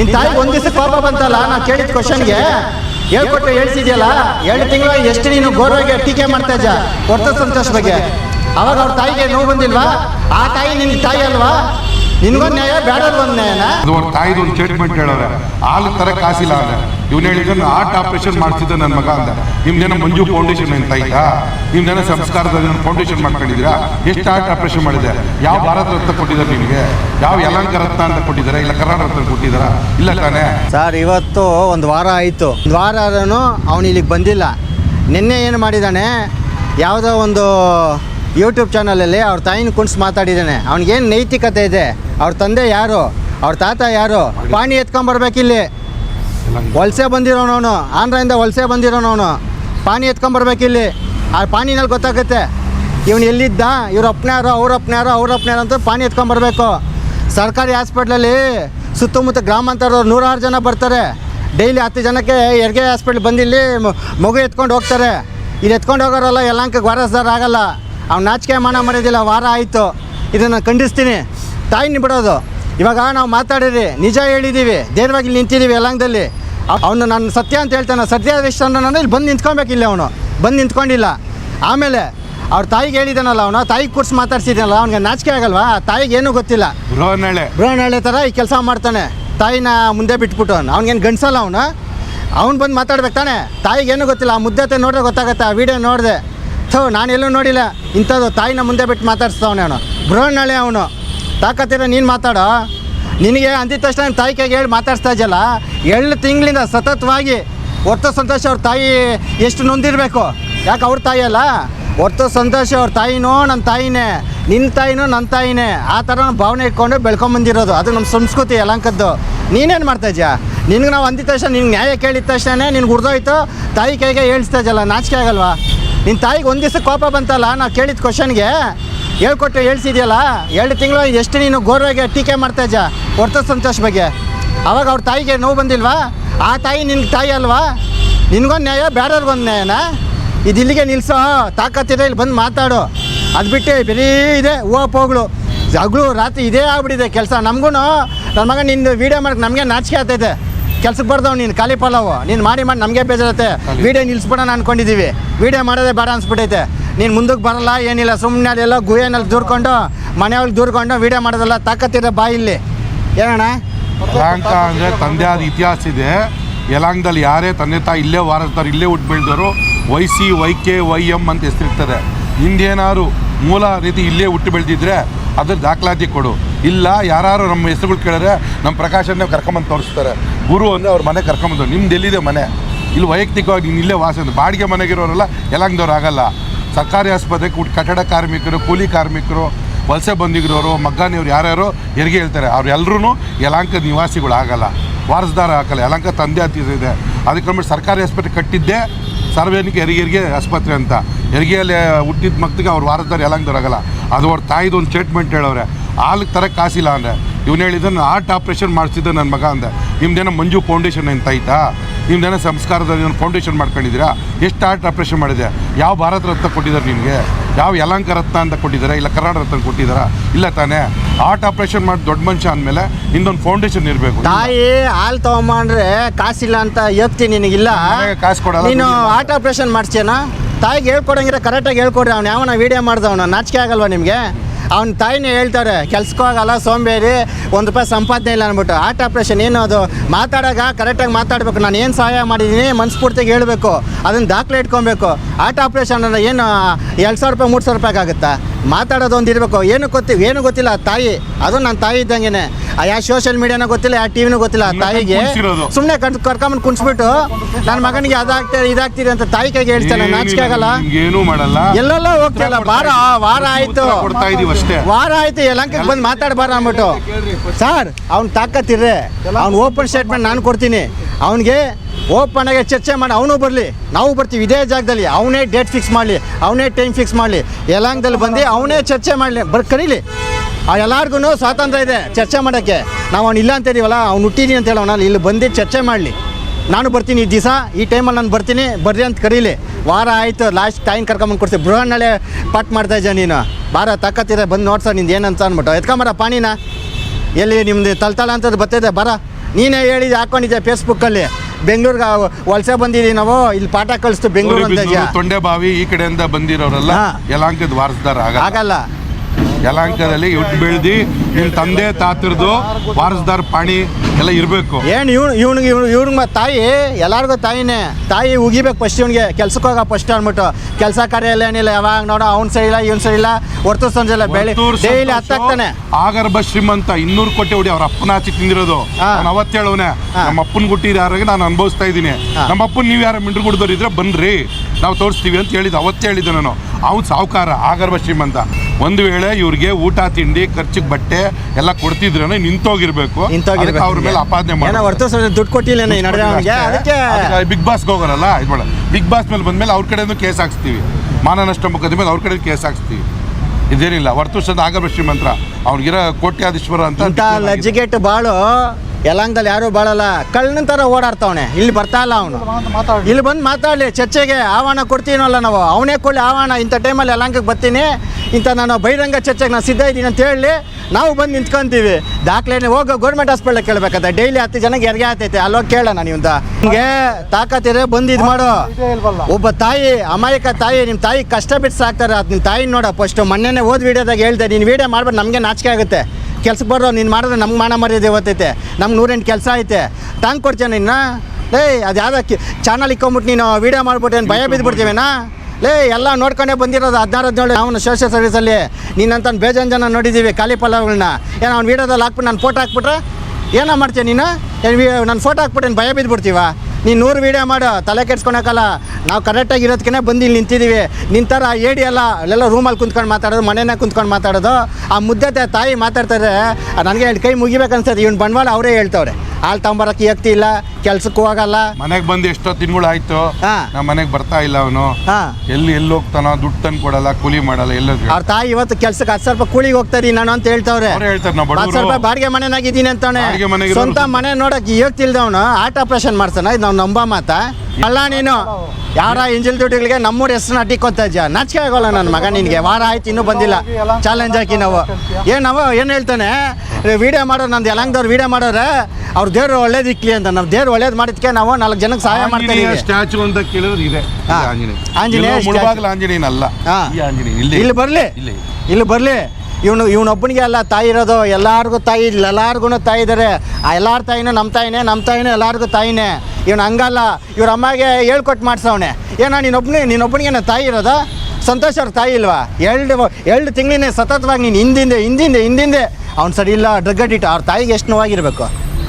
ನಿನ್ ತಾಯಿಗೆ ಒಂದ್ ದಿವಸ ಕೋಪ ಬಂತಲ್ಲ? ನಾ ಕೇಳಿದ ಕ್ವಶನ್ಗೆ ಹೇಳ್ಕೊಟ್ಟು ಹೇಳ್ತಿದ್ಯಲ್ಲ? ಎರಡು ತಿಂಗಳ ಎಷ್ಟು ನೀನು ಗೌರವಗೆ ಟೀಕೆ ಮಾಡ್ತಾ ಇದ್ದ ಕೊಡ್ತ ಸಂತೋಷ ಬಗ್ಗೆ. ಅವಾಗ ಅವ್ರ ತಾಯಿಗೆ ನೋವು ಬಂದಿಲ್ವಾ? ಆ ತಾಯಿ ನಿನ್ ತಾಯಿ ಅಲ್ವಾ? ನಿನ್ಗೊಂದ್ ನ್ಯಾಯ ಬೇಡ ಒಂದು ನ್ಯಾಯನ? ಅದು ಅವ್ರ ತಾಯಿದು ಒಂದು ಸ್ಟೇಟ್ಮೆಂಟ್ ಹೇಳೋರೆ. ಹಾಲು ತರ ಕಾಸಿಲ್ಲ ಅಂದೆ. ಇವ್ನು ಹೇಳಿದ್ರೆ ಆರ್ಟ್ ಆಪರೇಷನ್ ಮಾಡ್ತಿದ್ದ ನನ್ನ ಮಗ ಅಂದ. ನಿಮ್ದೇನೋ ಮಂಜು ಫೌಂಡೇಶನ್ ಅಂತ ಆಯ್ತಾ ನಿಮ್ದೇನೋ ಸಂಸ್ಕಾರದ ಫೌಂಡೇಶನ್ ಮಾಡ್ಕೊಂಡಿದ್ದೀರಾ? ಎಷ್ಟು ಆರ್ಟ್ ಆಪರೇಷನ್ ಮಾಡಿದೆ? ಯಾವ ಭಾರತ ರತ್ನ ಕೊಟ್ಟಿದ್ದಾರೆ ನಿಮಗೆ? ಯಾವ ಯಲಂಕ ರತ್ನ ಅಂತ ಕೊಟ್ಟಿದ್ದಾರೆ? ಇಲ್ಲ ಕರ್ನಾಟಕ ರತ್ನ ಕೊಟ್ಟಿದ್ದಾರಾ? ಇಲ್ಲ ತಾನೇ? ಸರ್ ಇವತ್ತು ಒಂದು ವಾರ ಆಯಿತು. ಒಂದು ವಾರ ಆದ್ರೂ ಅವನು ಇಲ್ಲಿಗೆ ಬಂದಿಲ್ಲ. ನಿನ್ನೆ ಏನು ಮಾಡಿದ್ದಾನೆ ಯಾವುದೋ ಒಂದು ಯೂಟ್ಯೂಬ್ ಚಾನಲಲ್ಲಿ ಅವ್ರ ತಾಯಿನ ಕುಣಿಸ್ ಮಾತಾಡಿದ್ದಾನೆ. ಅವ್ನಿಗೇನು ನೈತಿಕತೆ ಇದೆ? ಅವ್ರ ತಂದೆ ಯಾರು? ಅವ್ರ ತಾತ ಯಾರು? ಪಾಣಿ ಎತ್ಕೊಂಬರ್ಬೇಕಿಲ್ಲಿ. ವಲಸೆ ಬಂದಿರೋನವನು ಆಂಧ್ರದಿಂದ ವಲಸೆ ಬಂದಿರೋನವನು ಪಾಣಿ ಎತ್ಕೊಂಬರ್ಬೇಕಿಲ್ಲಿ ಆ ಪಾನಿನಲ್ಲಿ ಗೊತ್ತಾಗುತ್ತೆ. ಇವನು ಎಲ್ಲಿದ್ದ? ಇವ್ರ ಅಪ್ಪನ್ಯಾರೋ ಅವ್ರ ಅಪ್ಪನ್ಯಾರೋ ಅವ್ರ ಅಪ್ಪನ್ಯಾರೋ ಅಂತ ಪಾನಿ ಎತ್ಕೊಂಬರ್ಬೇಕು ಸರ್ಕಾರಿ ಹಾಸ್ಪಿಟ್ಲಲ್ಲಿ ಸುತ್ತಮುತ್ತ ಗ್ರಾಮಾಂತರದವ್ರು ನೂರಾರು ಜನ ಬರ್ತಾರೆ. ಡೈಲಿ ಹತ್ತು ಜನಕ್ಕೆ ಹೆರಿಗೆ ಹಾಸ್ಪಿಟ್ಲ್ ಬಂದಿಲ್ಲಿ ಮಗು ಎತ್ಕೊಂಡು ಹೋಗ್ತಾರೆ. ಇಲ್ಲಿ ಎತ್ಕೊಂಡು ಹೋಗೋರಲ್ಲ ಎಲ್ಲಂಕ ವಾರಸ್ದಾರ ಆಗಲ್ಲ. ಅವ್ನು ನಾಚಿಕೆ ಮಾನ ಮಾಡಿದಿಲ್ಲ ವಾರ ಆಯಿತು. ಇದನ್ನು ಖಂಡಿಸ್ತೀನಿ. ತಾಯಿನ ಬಿಡೋದು. ಇವಾಗ ನಾವು ಮಾತಾಡಿರಿ ನಿಜ ಹೇಳಿದ್ದೀವಿ ಧೈರ್ಯವಾಗಿ ಇಲ್ಲಿ ನಿಂತಿದ್ದೀವಿ ಎಲ್ಲಂಗದಲ್ಲಿ ಅವನು ನಾನು ಸತ್ಯ ಅಂತ ಹೇಳ್ತಾನೆ ಸತ್ಯ ಅಂದ್ರೆ ನಾನು ಇಲ್ಲಿ ಬಂದು ನಿಂತ್ಕೊಬೇಕಿಲ್ಲ ಅವನು. ಬಂದು ನಿಂತ್ಕೊಂಡಿಲ್ಲ. ಆಮೇಲೆ ಅವ್ರ ತಾಯಿಗೆ ಹೇಳಿದ್ದಾನಲ್ಲ ಅವನು ತಾಯಿಗೆ ಕೂರ್ಸಿ ಮಾತಾಡ್ಸಿದ್ದಾನಲ್ಲ ಅವ್ನಿಗೆ ನಾಚಿಕೆ ಆಗಲ್ವಾ? ತಾಯಿಗೆ ಏನೂ ಗೊತ್ತಿಲ್ಲ. ಬೃಹನಳೆ. ಬೃಹನಳೆ ಥರ ಈ ಕೆಲಸ ಮಾಡ್ತಾನೆ. ತಾಯಿನ ಮುಂದೆ ಬಿಟ್ಬಿಟ್ಟು ಅವ್ನಿಗೇನು ಗಂಡ್ಸಲ್ಲ ಅವನು? ಅವ್ನು ಬಂದು ಮಾತಾಡ್ಬೇಕು ತಾನೆ? ತಾಯಿಗೆ ಏನೂ ಗೊತ್ತಿಲ್ಲ ಆ ಮುದ್ದತೆ ನೋಡಿದ್ರೆ ಗೊತ್ತಾಗತ್ತೆ? ಆ ವಿಡಿಯೋ ನೋಡಿದೆ. ಥೋ ಎಲ್ಲೂ ನೋಡಿಲ್ಲ. ಇಂಥದ್ದು ತಾಯಿನ ಮುಂದೆ ಬಿಟ್ಟು ಮಾತಾಡ್ಸ್ತಾವನೆ ಅವನು. ಬೃಹನಹಳ್ಳಿ ಅವನು. ತಾಕತ್ತಿರ ನೀನು ಮಾತಾಡೋ? ನಿನಗೆ ಅಂದಿದ ತಕ್ಷಣ ತಾಯಿ ಕೈಗೆ ಹೇಳಿ ಮಾತಾಡ್ಸ್ತಾ ಇದೆಯಲ್ಲ? ಏಳು ತಿಂಗಳಿಂದ ಸತತವಾಗಿ ಹೊರ್ತು ಸಂತೋಷ ಅವ್ರ ತಾಯಿ ಎಷ್ಟು ನೊಂದಿರಬೇಕು? ಯಾಕೆ ಅವ್ರ ತಾಯಿ ಅಲ್ಲ? ಹೊರ್ತು ಸಂತೋಷ ಅವ್ರ ತಾಯಿನೋ ನನ್ನ ತಾಯಿನೇ. ನಿನ್ನ ತಾಯಿನೋ ನನ್ನ ತಾಯಿನೇ. ಆ ಥರ ಭಾವನೆ ಇಟ್ಕೊಂಡು ಬೆಳ್ಕೊಂಬಂದಿರೋದು ಅದು ನಮ್ಮ ಸಂಸ್ಕೃತಿ ಅಲಂಕದ್ದು. ನೀನೇನು ಮಾಡ್ತಾ ಇದೆಯಾ? ನಿನ್ಗೆ ನಾವು ಅಂದಿದ ತಕ್ಷಣ ನಿನ್ಗೆ ನ್ಯಾಯ ಕೇಳಿದ ತಕ್ಷಣ ನಿನ್ಗೆ ಹುಡ್ದೋಯ್ತು ತಾಯಿ ಕೈಗೆ ಹೇಳ್ಸ್ತಾ ಇದೆಯಲ್ಲ, ನಾಚಿಕೆ ಆಗಲ್ವಾ? ನಿನ್ನ ತಾಯಿಗೆ ಒಂದು ದಿವಸ ಕೋಪ ಬಂತಲ್ಲ? ನಾವು ಕೇಳಿದ ಕ್ವಶನ್ಗೆ ಹೇಳ್ಕೊಟ್ಟು ಹೇಳ್ಸಿದ್ಯಲ್ಲ? ಎರಡು ತಿಂಗಳು ಎಷ್ಟು ನೀನು ಗೌರವಗೆ ಟೀಕೆ ಮಾಡ್ತಾ ಇದ್ದ ಹೊರತ ಸಂತೋಷ್ ಬಗ್ಗೆ? ಅವಾಗ ಅವ್ರ ತಾಯಿಗೆ ನೋವು ಬಂದಿಲ್ವಾ? ಆ ತಾಯಿ ನಿನ್ನ ತಾಯಿ ಅಲ್ವಾ? ನಿನಗೊಂದು ನ್ಯಾಯ ಬೇರೆಯವ್ರಿಗೊಂದು ನ್ಯಾಯನ? ಇದು ಇಲ್ಲಿಗೆ ನಿಲ್ಸೋ, ತಾಕತ್ತಿದೆ, ಇಲ್ಲಿ ಬಂದು ಮಾತಾಡು. ಅದು ಬಿಟ್ಟು ಬರೀ ಇದೆ ಹೂವು ಪೋಗಳು. ಜಗಳು ರಾತ್ರಿ ಇದೇ ಆಗ್ಬಿಟ್ಟಿದೆ ಕೆಲಸ. ನಮಗೂ ನನ್ನ ಮಗ ನಿಂದು ವೀಡಿಯೋ ಮಾಡಕ್ಕೆ ನಮಗೆ ನಾಚಿಕೆ ಆಗ್ತೈತೆ ಕೆಲ್ಸಕ್ಕೆ ಬರ್ದವ್ ನೀನು ಖಾಲಿ ಪಲಾವು. ನೀನು ಮಾಡಿ ಮಾಡಿ ನಮಗೆ ಬೇಜಾರತ್ತೆ. ವಿಡಿಯೋ ನಿಲ್ಸ್ಬಿಡೋಣ ಅನ್ಕೊಂಡಿದ್ದೀವಿ ವೀಡಿಯೋ ಮಾಡೋದೇ ಬೇಡ ಅನ್ಸ್ಬಿಟ್ಟೈತೆ ನೀನು ಮುಂದಕ್ಕೆ ಬರಲ್ಲ ಏನಿಲ್ಲ ಸುಮ್ಮನೆ ಅಲ್ಲೆಲ್ಲ ಗುಹೆನಲ್ಲಿ ದೂರ್ಕೊಂಡು ಮನೆಯವ್ರಿಗೆ ದೂರ್ಕೊಂಡು ವೀಡಿಯೋ ಮಾಡೋದಲ್ಲ ತಾಕತ್ತಿರೋ ಬಾಯಿಲ್ಲಿ. ಏನಣ್ಣ? ಯಲಂಕ ಅಂದರೆ ತಂದೆ ಆದ ಇತಿಹಾಸ ಇದೆ. ಯಲಾಂಗ್ದಲ್ಲಿ ಯಾರೇ ತಂದೆ ತಾಯಿ ಇಲ್ಲೇ ವಾರಸ್ತಾರೆ ಇಲ್ಲೇ ಹುಟ್ಟು ಬೆಳೆದವರು Y C Y K Y M ಅಂತ ಹೆಸರಿರ್ತದೆ. ಹಿಂದೇನಾದ್ರು ಮೂಲ ರೀತಿ ಇಲ್ಲೇ ಹುಟ್ಟು ಬೆಳೆದಿದ್ರೆ ಅದ್ರ ದಾಖಲಾತಿ ಕೊಡು. ಇಲ್ಲ ಯಾರು ನಮ್ಮ ಹೆಸರುಗಳು ಕೇಳಿದ್ರೆ ನಮ್ಮ ಪ್ರಕಾಶನ್ನೇ ಕರ್ಕೊಂಬಂದು ತೋರಿಸ್ತಾರೆ. ಗುರು ಅಂದರೆ ಅವ್ರ ಮನೆ ಕರ್ಕೊಂಬಂದು. ನಿಮ್ದು ಎಲ್ಲಿದೆ ಮನೆ? ಇಲ್ಲಿ ವೈಯಕ್ತಿಕವಾಗಿ ನೀನು ಇಲ್ಲೇ ವಾಸ ಬಾಡಿಗೆ ಮನೆಗಿರೋರೆಲ್ಲ ಎಲ್ಲಂಗ್ದವ್ರು ಆಗಲ್ಲ. ಸರ್ಕಾರಿ ಆಸ್ಪತ್ರೆಗೆ ಹುಟ್ಟು ಕಟ್ಟಡ ಕಾರ್ಮಿಕರು, ಕೂಲಿ ಕಾರ್ಮಿಕರು, ವಲಸೆ ಬಂದಿರೋರು, ಮಗ್ಗಾನಿಯವ್ರು ಯಾರ್ಯಾರು ಹೆರಿಗೆ ಹೇಳ್ತಾರೆ. ಅವ್ರು ಎಲ್ಲರೂ ಯಲಾಂಕ ನಿವಾಸಿಗಳು ಆಗಲ್ಲ. ವಾರಸ್ದಾರ ಹಾಕಲ್ಲ ಯಲಾಂಕ ತಂದೆ ಹತ್ತಿರ ಇದೆ. ಅದಕ್ಕೆ ಸರ್ಕಾರಿ ಆಸ್ಪತ್ರೆ ಕಟ್ಟಿದ್ದೇ ಸಾರ್ವಜನಿಕ ಹೆರಿಗೆ ಆಸ್ಪತ್ರೆ ಅಂತ. ಹೆರಿಗೆಯಲ್ಲಿ ಹುಟ್ಟಿದ ಮಕ್ಳಿಗೆ ಅವ್ರು ವಾರಸ್ದಾರ ಯಲಾಂಕದವ್ರು ಆಗಲ್ಲ. ಅದು ಅವ್ರ ತಾಯಿದು ಒಂದು ಸ್ಟೇಟ್ಮೆಂಟ್ ಹೇಳೋರೆ ಹಾಲಿಗೆ ತರಕ್ಕೆ ಕಾಸಿಲ್ಲ ಅಂದರೆ ಇವ್ನು ಹೇಳಿದನ ಹಾರ್ಟ್ ಆಪ್ರೇಷನ್ ಮಾಡಿಸಿದ್ದೆ ನನ್ನ ಮಗ ಅಂದೆ. ನಿಮ್ದೇನೋ ಮಂಜು ಫೌಂಡೇಶನ್ ಅಂತ ಆಯ್ತಾ ನಿಮ್ದೇನೋ ಸಂಸ್ಕಾರದ ಫೌಂಡೇಶನ್ ಮಾಡ್ಕೊಂಡಿದ್ದೀರಾ? ಎಷ್ಟು ಹಾರ್ಟ್ ಆಪ್ರೇಷನ್ ಮಾಡಿದೆ? ಯಾವ ಭಾರತ ರತ್ನ ಕೊಟ್ಟಿದ್ದಾರೆ ನಿಮಗೆ? ಯಾವ ಯಲಂಕ ರತ್ನ ಅಂತ ಕೊಟ್ಟಿದ್ದಾರೆ? ಇಲ್ಲ ಕರ್ನಾಟಕ ರತ್ನ ಕೊಟ್ಟಿದ್ದಾರಾ? ಇಲ್ಲ ತಾನೇ. ಹಾರ್ಟ್ ಆಪ್ರೇಷನ್ ಮಾಡಿ ದೊಡ್ಡ ಮನುಷ್ಯ ಅಂದಮೇಲೆ ಇನ್ನೊಂದು ಫೌಂಡೇಶನ್ ಇರಬೇಕು. ತಾಯಿ ಹಾಲು ತಗೊಂಬಂದ್ರೆ ಕಾಸಿಲ್ಲ ಅಂತ ಹೇಳ್ತೀನಿ ನಿನಗಿಲ್ಲ. ಕಾಸು ಕೊಡಲ್ಲ, ನೀನು ಹಾರ್ಟ್ ಆರ್ಟ್ ಆಪ್ರೇಷನ್ ಮಾಡ್ಸ್ಯಾನ ತಾಯಿಗೆ ಹೇಳ್ಕೊಡಂಗಿದ್ರೆ ಕರೆಕ್ಟಾಗಿ ಹೇಳ್ಕೊಡ್ರಿ. ಅವ್ನು ಯಾವನ ವೀಡಿಯೋ ಮಾಡ್ದವನು ನಾಚಿಕೆ ಆಗಲ್ವಾ ನಿಮಗೆ? ಅವ್ನ ತಾಯಿನೇ ಹೇಳ್ತಾರೆ, ಕೆಲ್ಸಕ್ಕೆ ಆಗಲ್ಲ, ಸೋಂಬೇರಿ, ಒಂದು ರೂಪಾಯಿ ಸಂಪಾದನೆ ಇಲ್ಲ ಅಂದ್ಬಿಟ್ಟು. ಆರ್ಟ್ ಆಪ್ರೇಷನ್ ಏನು ಅದು? ಮಾತಾಡಾಗ ಕರೆಕ್ಟಾಗಿ ಮಾತಾಡಬೇಕು. ನಾನು ಏನು ಸಹಾಯ ಮಾಡಿದ್ದೀನಿ ಮನಸ್ಫೂರ್ತಿಗೆ ಹೇಳಬೇಕು. ಅದನ್ನು ದಾಖಲೆ ಇಟ್ಕೊಬೇಕು. ಆರ್ಟ್ ಆಪ್ರೇಷನ್ ಅಂದರೆ ಏನು? ಎರಡು ಸಾವಿರ ರೂಪಾಯಿ, ಮೂರು ಸಾವಿರ ರೂಪಾಯಿ ಆಗುತ್ತಾ? ಮಾತಾಡೋದು ಒಂದು ಇರಬೇಕು. ಏನು ಗೊತ್ತಿ ಏನು ಗೊತ್ತಿಲ್ಲ ತಾಯಿ. ಅದು ನನ್ನ ತಾಯಿ ಇದ್ದಂಗೆ ಯಾವ ಸೋಷಿಯಲ್ ಮೀಡಿಯಾನ ಗೊತ್ತಿಲ್ಲ ಯಾವ ಟಿವಿನೂ ಗೊತ್ತಿಲ್ಲ ಆ ತಾಯಿಗೆ ಸುಮ್ಮನೆ ಸುಮ್ಮನೆ ಕರ್ಕೊಂಬಂದು ಕುಣಿಸ್ಬಿಟ್ಟು ನನ್ನ ಮಗನಿಗೆ ಅದಾಗ್ತೀರಿ ಇದಾಗ್ತೀರಿ ಅಂತ ತಾಯಿ ಕೈಗೆ ಹೇಳ್ತಾನೆ ನಾಚಿಕೆ ಆಗಲ್ಲ. ಏನೂ ಮಾಡಲ್ಲ. ಎಲ್ಲೆಲ್ಲ ಹೋಗ್ತಿಲ್ಲ ಬಾರ ವಾರ ಆಯ್ತು. ವಾರ ಆಯ್ತು ಯಲಂಕಕ್ಕೆ ಬಂದು ಮಾತಾಡಬಾರ ಅಂದ್ಬಿಟ್ಟು. ಸರ್ ಅವ್ನು ತಾಕತ್ತಿರ್ರೆ ಅವ್ನು ಓಪನ್ ಸ್ಟೇಟ್ಮೆಂಟ್ ನಾನು ಕೊಡ್ತೀನಿ. ಅವನಿಗೆ ಓಪನ್ ಚರ್ಚೆ ಮಾಡಿ ಅವನು ಬರಲಿ, ನಾವು ಬರ್ತೀವಿ ಇದೇ ಜಾಗದಲ್ಲಿ, ಅವನೇ ಡೇಟ್ ಫಿಕ್ಸ್ ಮಾಡಲಿ, ಅವನೇ ಟೈಮ್ ಫಿಕ್ಸ್ ಮಾಡಲಿ ಯಲಾಂಗದಲ್ಲಿ ಬಂದು ಅವನೇ ಚರ್ಚೆ ಮಾಡಲಿ, ಬರ್ ಕರೀಲಿ. ಆ ಎಲ್ಲಾರ್ಗು ಸ್ವಾತಂತ್ರ್ಯ ಇದೆ, ಚರ್ಚೆ ಮಾಡೋಕ್ಕೆ. ನಾವು ಅವ್ನು ಇಲ್ಲ ಅಂತ ಇದೀವಲ್ಲ, ಅವ್ನು ಹುಟ್ಟಿದೀನಿ ಅಂತ ಹೇಳೋಣ ಇಲ್ಲಿ ಬಂದು ಚರ್ಚೆ ಮಾಡಲಿ. ನಾನು ಬರ್ತೀನಿ ಈ ದಿವಸ, ಈ ಟೈಮಲ್ಲಿ ನಾನು ಬರ್ತೀನಿ, ಬರ್ರಿ ಅಂತ ಕರೀಲಿ. ವಾರ ಆಯಿತು ಲಾಸ್ಟ್ ಟೈಮ್ ಕರ್ಕೊಂಬಂದು ಕೊಡ್ತೀವಿ ಬೃಹನ್ನಳೆ ಪಟ್ ಮಾಡ್ತಾ ಇದ್ದೆ ನೀನು? ಬಾರ ತಕತ್ತಿದೆ, ಬಂದು ನೋಡ್ಸ ನಿಂದು ಏನಂತ ಅಂದ್ಬಿಟ್ಟು. ಎತ್ಕೊಂಬರ ಪಾಣಿನ? ಎಲ್ಲಿ ನಿಮ್ದು ತಲ್ತಾಳ ಅಂತದ್ದು ಬರ್ತಿದೆ, ಬರ. ನೀನೇ ಹೇಳಿದ್ದು ಹಾಕೊಂಡಿದ್ದೆ ಫೇಸ್ಬುಕ್ಕಲ್ಲಿ ಬೆಂಗಳೂರಿಗೆ ವಲಸೆ ಬಂದಿದೀವಿ ನಾವು ಇಲ್ಲಿ ಪಾಠ ಕಲಿಸ್ತು ಬೆಂಗಳೂರು ಅಂತ ತೊಂಡೆ ಬಾವಿ ಈ ಕಡೆಯಿಂದ ಬಂದಿರೋರೆಲ್ಲ. ಯಲಾಂಕದ ವಾರಸದಾರ ಆಗಲ್ಲ. ಯಲಾಂಕದಲ್ಲಿ ಹುಟ್ಟು ಬೆಳೆದಿ ನಿನ್ ತಂದೆ ತಾತರದು ವಾರಸ್ದಾರ್ ಪಾಣಿ ಎಲ್ಲ ಇರಬೇಕು. ಏನು ಇವ್ನು ಇವ್ನಿಗೆ ಇವ್ನು ಇವ್ನಿಗೆ ತಾಯಿ? ಎಲ್ಲರಿಗೂ ತಾಯಿನೇ. ತಾಯಿ ಉಗಿಬೇಕು ಫಸ್ಟ್ ಇವ್ನಿಗೆ. ಕೆಲ್ಸಕ್ಕೆ ಹೋಗ ಫಸ್ಟ್ ಅಂದ್ಬಿಟ್ಟು ಕೆಲಸ ಕಾರ್ಯ ಎಲ್ಲ ಏನಿಲ್ಲ ಯಾವಾಗ ನೋಡೋ ಅವ್ನು ಸರಿ ಇಲ್ಲ ಇವ್ನು ಸರಿ ಇಲ್ಲ ಹೊರತು ಸಂಜೆ ಇಲ್ಲ ಬೆಳಿ ಡೈಲಿ ಹತ್ತಾಗ್ತಾನೆ ಆಗರ್ಭ ಶ್ರೀಮಂತ ಇನ್ನೂರು ಕೋಟಿ ಹೊಡಿ ಅವ್ರ ಅಪ್ಪನ ಆಚೆ ತಿಂದಿರೋದು. ಅವತ್ತೇಳವನೆ ನಾನು. ನಮ್ಮ ಅಪ್ಪನ ಹುಟ್ಟಿದಾರಾಗ ನಾನು ಅನುಭವಿಸ್ತಾ ಇದ್ದೀನಿ. ನಮ್ಮ ಅಪ್ಪನ ನೀವು ಯಾರು ಮಿಂಡ್ರು ಕುಡ್ದವ್ರು ಇದ್ರೆ ಬನ್ರಿ ನಾವು ತೋರಿಸ್ತೀವಿ ಅಂತ ಹೇಳಿದ್ದು ಅವತ್ತೇ ಹೇಳಿದ್ದೆ ನಾನು. ಅವ್ನು ಸಾಹುಕಾರ ಆಗರ್ಭ ಶ್ರೀಮಂತ. ಒಂದು ವೇಳೆ ಇವ್ರಿಗೆ ಊಟ ತಿಂಡಿ ಖರ್ಚಿಗೆ ಬಟ್ಟೆ ಎಲ್ಲ ಕೊಡ್ತಿದ್ರೆ ನಿಂತೋಗಿರ್ಬೇಕು. ಅವ್ರ ಮೇಲೆ ಅಪಾದನೆ ಏನೋ ಮಾಡಿ ಹೊರ್ತು ದುಡ್ಡು ಕೊಟ್ಟಿಲ್ಲ ಅವನಿಗೆ ಅದಕ್ಕೆ ಬಿಗ್ ಬಾಸ್ಗೆ ಹೋಗೋರಲ್ಲ ಇದು ಬಿಗ್ ಬಾಸ್ ಮೇಲೆ ಬಂದ್ಮೇಲೆ ಅವ್ರ ಕಡೆನೂ ಕೇಸ್ ಹಾಕ್ಸ್ತೀವಿ. ಮಾನನಷ್ಟ ಮೊಕದ್ದಮೆ ಮೇಲೆ ಅವ್ರ ಕಡೆ ಕೇಸ್ ಹಾಕ್ಸ್ತೀವಿ. ಇದೇನಿಲ್ಲ ವರ್ತುಷದ ಆಗಮ ಶ್ರೀಮಂತ್ರ ಅವ್ರಿಗಿರೋ ಕೋಟ್ಯಾಧೀಶ್ವರ ಅಂತ ಇಂಥ ಲಜ್ಜಿಗೆಟ್ಟು ಬಾಳು ಯಲಾಂಗದಲ್ಲಿ ಯಾರೂ ಬಾಳಲ್ಲ. ಕಳ್ಳನ ಥರ ಓಡಾಡ್ತಾವನೆ. ಇಲ್ಲಿ ಬರ್ತಾ ಇಲ್ಲ ಅವನು. ಇಲ್ಲಿ ಬಂದು ಮಾತಾಡಲಿ ಚರ್ಚೆಗೆ ಆಹ್ವಾನ ಕೊಡ್ತೀನಲ್ಲ ನಾವು. ಅವನೇ ಕೊಡ್ಲಿ ಆಹ್ವಾನ. ಇಂಥ ಟೈಮಲ್ಲಿ ಯಲಾಂಗಕ್ಕೆ ಬರ್ತೀನಿ. ಇಂಥ ನಾನು ಬಹಿರಂಗ ಚರ್ಚೆಗೆ ನಾನು ಸಿದ್ಧ ಇದ್ದೀನಿ ಅಂತ ಹೇಳಿ ನಾವು ಬಂದು ನಿಂತ್ಕೊಂತೀವಿ. ದಾಖಲೆ ಹೋಗೋ ಗೌರ್ಮೆಂಟ್ ಹಾಸ್ಪಿಟ್ಲಿಗೆ ಕೇಳಬೇಕಂತ ಡೈಲಿ ಹತ್ತು ಜನಕ್ಕೆ ಹೆರಿಗೆ ಆಗ್ತೈತೆ. ಅಲ್ಲೋಗಿ ಕೇಳೋಣ ನೀವು ನಿಮಗೆ ತಾಕತ್ತಿರೇ ಬಂದು ಇದು ಮಾಡು. ಒಬ್ಬ ತಾಯಿ ಅಮಾಯಕ ತಾಯಿ ನಿಮ್ಮ ತಾಯಿ ಕಷ್ಟ ಬಿಟ್ಟು ಸಾಕ್ತಾರೆ. ಅದು ನಿಮ್ಮ ತಾಯಿ ನೋಡ. ಫಸ್ಟು ಮೊನ್ನೆನೇ ಓದ್ ವಿಡಿಯೋದಾಗ ಹೇಳ್ದೆ ನೀನು ವಿಡಿಯೋ ಮಾಡ್ಬಿಟ್ಟು ನಮಗೆ ನಾಚಿಕೆ ಆಗುತ್ತೆ. ಕೆಲ್ಸಕ್ಕೆ ಬರೋ ನೀನು ಮಾಡಿದ್ರೆ ನಮ್ಗೆ ಮಾನ ಮರ್ಯಾದೆ ಇವತ್ತೈತೆ. ನಮ್ಗೆ ನೂರೆಂಟು ಕೆಲಸ ಐತೆ. ಟಾಂಗ್ ಕೊಡ್ತೇನೆ ನಿನ್ನ? ಲೇ, ಅದು ಯಾವ್ದಕ್ಕೆ ಚಾನಲ್ ಇಕ್ಕೊಂಬಿಟ್ಟು ನೀನು ವಿಡಿಯೋ ಮಾಡಿಬಿಟ್ಟು ಏನು ಭಯ ಬಿದ್ದುಬಿಡ್ತೀವೇನಾ ಲೇ, ಎಲ್ಲ ನೋಡ್ಕೊಂಡೇ ಬಂದಿರೋದು ಹದಿನಾರು, ಹದಿನೇಳು ಅವನು ಸೋಷಿಯಲ್ ಸರ್ವಿಸಲ್ಲಿ ನಿನ್ನಂತ ಬೇಜಾನ್ ಜನ ನೋಡಿದ್ದೀವಿ ಖಾಲಿ ಪಲ್ಲಗಳನ್ನ ಏನು ಅವ್ನು ವಿಡಿಯೋದಲ್ಲಿ ಹಾಕ್ಬಿಟ್ಟು ನಾನು ಫೋಟೋ ಹಾಕ್ಬಿಟ್ರೆ? ಏನೋ ಮಾಡ್ತೀಯ ನೀನು? ಏನು ನನ್ನ ಫೋಟೋ ಹಾಕ್ಬಿಟ್ಟು ಭಯ ಬಿದ್ದುಬಿಡ್ತೀವ ನೀನು ನೂರು ವೀಡಿಯೋ ಮಾಡು, ತಲೆ ಕೆಡ್ಸ್ಕೊಳಕ್ಕಲ್ಲ. ನಾವು ಕರೆಕ್ಟಾಗಿ ಇರೋದಕ್ಕೆ ಬಂದು ಇಲ್ಲಿ ನಿಂತಿದ್ದೀವಿ ನಿಂತರ ಏಡಿ ಎಲ್ಲ ಅಲ್ಲೆಲ್ಲ ರೂಮಲ್ಲಿ ಕುಂತ್ಕೊಂಡು ಮಾತಾಡೋದು ಮನೆಯಾಗ ಕುಂತ್ಕೊಂಡು ಮಾತಾಡೋದು. ಆ ಮುದ್ದೆ ತಾಯಿ ಮಾತಾಡ್ತಾರೆ ನನಗೆ ಕೈ ಮುಗಿಬೇಕು ಅನ್ಸ್ತದೆ ಇವ್ನು ಬಂಡವಾಳ ಅವರೇ ಹೇಳ್ತವ್ರೆ. ಹಾಲು ತಗೊಂಬರಕ್ಕೆ ಎತ್ತಿ ಇಲ್ಲ ಕೆಲ್ಸಕ್ಕೆ ಹೋಗಲ್ಲ. ಮನೆಗೆ ಬಂದು ಎಷ್ಟೋ ತಿಂಗಳು ಆಯ್ತು. ಹಾ. ನಮ್ಮ ಮನೆಗೆ ಬರ್ತಾ ಇಲ್ಲ ಅವನು. ಹಾ. ಎಲ್ಲಿ ಎಲ್ಲಿ ಹೋಗ್ತಾನೋ ದುಡ್ಡು ತಂದು ಕೊಡಲ್ಲ ಕೂಲಿ ಮಾಡಲ್ಲ ಎಲ್ಲ ಅವ್ರ ತಾಯಿ ಇವತ್ತು ಕೆಲ್ಸಕ್ಕೆ ಹತ್ತು ಸ್ವಲ್ಪ ರೂಪಾಯಿ ಕೂಲಿಗೆ ಹೋಗ್ತಾ ಇದೀನಿ ನಾನು ಅಂತ ಹೇಳ್ತಾವ್ರೆ. ಅವ್ರೇ ಹೇಳ್ತಾರೆ ನಾವು ಹತ್ತು ಸಾವಿರ ಬಡವರು ರೂಪಾಯಿ ಬಾಡಿಗೆ ಮನೆನಾಗಿದ್ದೀನಿ ಅಂತಾನೆ. ಬಾಡಿಗೆ ಮನೆಗಿರೋರು ಸ್ವಂತ ಮನೆ ನೋಡಕ್ಕೆ ಇವತ್ತು ತಿಳ್ದವನು ಆರ್ಟ್ ಆಪರೇಷನ್ ಮಾಡ್ತಾನ ಇದು ನಾವು ನಂಬ ಮಾತ? ಅಲ್ಲ ನೀನು ಯಾರ ಇಂಜಿಲ್ ದುಡ್ಡುಗಳಿಗೆ ನಮ್ಮೂರ ಹೆಸರು ಅಟ್ಟಿಕೊಂತ ಇದ್ಯಾ ನಾಚಿಕೆ ಆಗೋಲ್ಲ ನನ್ನ ಮಗ ನಿನಗೆ. ವಾರ ಆಯ್ತು ಇನ್ನೂ ಬಂದಿಲ್ಲ. ಚಾಲೆಂಜ್ ಹಾಕಿ ನಾವು. ಏನು ನಾವು ಏನು ಹೇಳ್ತಾನೆ? ವಿಡಿಯೋ ಮಾಡೋರು ನಂದು ಯಲಂಗದವ್ರು ವಿಡಿಯೋ ಮಾಡೋರೆ ಅವ್ರ ದೇವ್ರು ಒಳ್ಳೇದಿಕ್ಲಿ ಅಂತ. ನಾವು ದೇವ್ರು ಒಳ್ಳೇದು ಮಾಡಿದ್ಕೆ ನಾವು ನಾಲ್ಕು ಜನಕ್ಕೆ ಸಹಾಯ ಮಾಡ್ತೀವಿ ಸ್ಟ್ಯಾಚು ಅಂತ ಕೇಳಿದ್ರೆ ಇದೆ. ಆಂಜನೇಯ. ಇಲ್ಲಿ. ಬರಲಿ. ಇಲ್ಲಿ. ಇಲ್ಲಿ ಬರಲಿ. ಇವನು ಇವನೊಬ್ಬನಿಗೆ ಅಲ್ಲ ತಾಯಿ ಇರೋದು ಎಲ್ಲಾರ್ಗೂ ತಾಯಿ ಇಲ್ಲ ಎಲ್ಲಾರ್ಗು ತಾಯಿ ಇದ್ದಾರೆ ಆ ಎಲ್ಲಾರ ತಾಯಿನೂ ನಮ್ಮ ತಾಯಿನೇ ನಮ್ಮ ತಾಯಿನೇ ಎಲ್ಲಾರ್ಗು ತಾಯಿನೇ. ಇವನು ಹಂಗಲ್ಲ, ಇವ್ರ ಅಮ್ಮಗೆ ಹೇಳ್ಕೊಟ್ಟು ಮಾಡ್ಸವನೆ. ಏನೋ ನೀನೊಬ್ಬನೇ ನೀನೊಬ್ಬನಿಗೆ ತಾಯಿ ಇರೋದ? ಸಂತೋಷ್ ಅವ್ರ ತಾಯಿ ಇಲ್ವಾ? ಎರಡು ಎರಡು ತಿಂಗಳಿನೇ ಸತತವಾಗಿ ನೀನು ಹಿಂದಿಂದೆ ಹಿಂದಿಂದೆ ಹಿಂದಿಂದೆ. ಅವ್ನು ಸರಿ ಇಲ್ಲ ಡ್ರಗ್ ಅಡಿಟ್ ಅವ್ರ ತಾಯಿಗೆ ಎಷ್ಟು ನೋವಾಗಿರ್ಬೇಕು?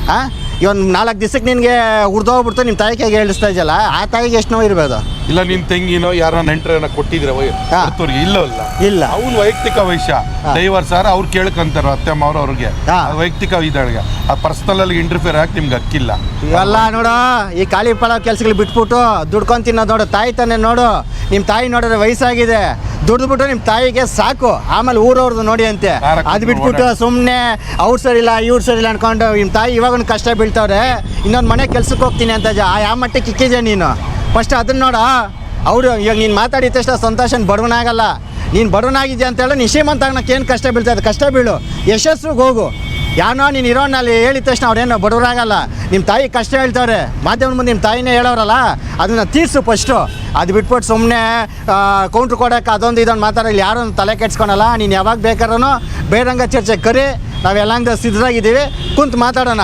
ಹಾಂ ಇವನು ನಾಲ್ಕು ದಿವ್ಸಕ್ಕೆ ನಿನಗೆ ಉರಿದೋಗ್ಬಿಡ್ತು ನಿಮ್ಮ ತಾಯಿ ಕೈಗೆ ಹೇಳಿಸ್ತಾ ಇದೆಯಲ್ಲ, ಆ ತಾಯಿಗೆ ಎಷ್ಟು ನೋವು ಇರ್ಬೋದು ಇಲ್ಲ ನಿನ್ ತಂಗಿನೋ ಯಾರ ನೆಂಟ್ರನ್ನ ಕೊಟ್ಟಿದ್ರೆ. ಹೊರ್ತವ್ರಿಗೆ ಇಲ್ಲ ಅಲ್ಲ ಇಲ್ಲ. ಅವ್ನ ವೈಯಕ್ತಿಕ ವೈಶ್ಯ ಡ್ರೈವರ್ ಸರ್ ಅವ್ರು ಕೇಳ್ಕಂತಾರ ಅತ್ತೆ ಮಾವ್ರ ಅವ್ರಿಗೆ. ವೈಯಕ್ತಿಕ ಇದ್ದಾಳಿಗೆ ಆ ಪರ್ಸನಲ್ ಅಲ್ಲಿ ಇಂಟರ್ಫಿಯರ್ ಹಾಕಿ ನಿಮ್ಗೆ ಹಕ್ಕಿಲ್ಲ. ಇವೆಲ್ಲ ನೋಡು ಈ ಖಾಲಿ ಪಳ ಕೆಲ್ಸಗಳು ಬಿಟ್ಬಿಟ್ಟು ದುಡ್ಕೊಂಡ್ ತಿನ್ನೋದು ನೋಡು ತಾಯಿ ತಾನೇ ನೋಡು. ನಿಮ್ಮ ತಾಯಿ ನೋಡಿದ್ರೆ ವಯಸ್ಸಾಗಿದೆ. ದುಡ್ದುಬಿಟ್ಟು ನಿಮ್ಮ ತಾಯಿಗೆ ಸಾಕು. ಆಮೇಲೆ ಊರವ್ರದ್ದು ನೋಡಿ ಅಂತೆ. ಅದು ಬಿಟ್ಬಿಟ್ಟು. ಸುಮ್ಮನೆ ಅವ್ರು ಸರಿಲ್ಲ ಇವ್ರು ಇಲ್ಲ ಅನ್ಕೊಂಡು ನಿಮ್ಮ ತಾಯಿ ಇವಾಗ ಕಷ್ಟ ಬೀಳ್ತಾವ್ರೆ ಇನ್ನೊಂದು ಮನೆ ಕೆಲ್ಸಕ್ಕೆ ಹೋಗ್ತೀನಿ ಅಂತ ಯಾವ ಮಟ್ಟಕ್ಕೆ ಇಕ್ಕಿದ್ಯಾ ನೀನು? ಫಸ್ಟ್ ಅದನ್ನ ನೋಡ. ಅವರು ಇವಾಗ ನೀನು ಮಾತಾಡಿದ ತಕ್ಷಣ ಸಂತೋಷನ್ ಬಡವನಾಗಲ್ಲ ನೀನು ಬಡವನಾಗಿದ್ಯಾ ಅಂತ ಹೇಳಿ ನೀನು ಆಗಕ್ಕೆ ಏನು ಕಷ್ಟ ಬೀಳ್ತದೆ ಕಷ್ಟ ಬೀಳು. ಯಶಸ್ಸಿಗೆ ಹೋಗು. ಯಾನೋ ನೀನು ಇರೋನಲ್ಲಿ ಹೇಳಿದ ತಕ್ಷಣ ಅವ್ರೇನು ಬಡವರಾಗಲ್ಲ ನಿಮ್ಮ ತಾಯಿ ಕಷ್ಟ ಹೇಳ್ತವ್ರೆ. ಮಾಧ್ಯಮದ ಮುಂದೆ ನಿಮ್ಮ ತಾಯಿನೇ ಹೇಳೋರಲ್ಲ, ಅದನ್ನು ತೀರ್ಸು ಫಸ್ಟು. ಅದು ಬಿಟ್ಬಿಟ್ಟು ಸುಮ್ಮನೆ ಕೌಂಟ್ರ್ ಕೊಡೋಕೆ ಅದೊಂದು ಇದೊಂದು ಮಾತಾಡಲಿ ಯಾರು ತಲೆ ಕೆಡ್ಸ್ಕೊಳಲ್ಲ. ನೀನು ಯಾವಾಗ ಬೇಕಾದ್ರೂ ಬೇರಂಗ ಚರ್ಚೆ ಕರಿ. ನಾವೆಲ್ಲಂಗ ಸಿದ್ಧರಾಗಿದ್ದೀವಿ. ಕುಂತು ಮಾತಾಡೋಣ.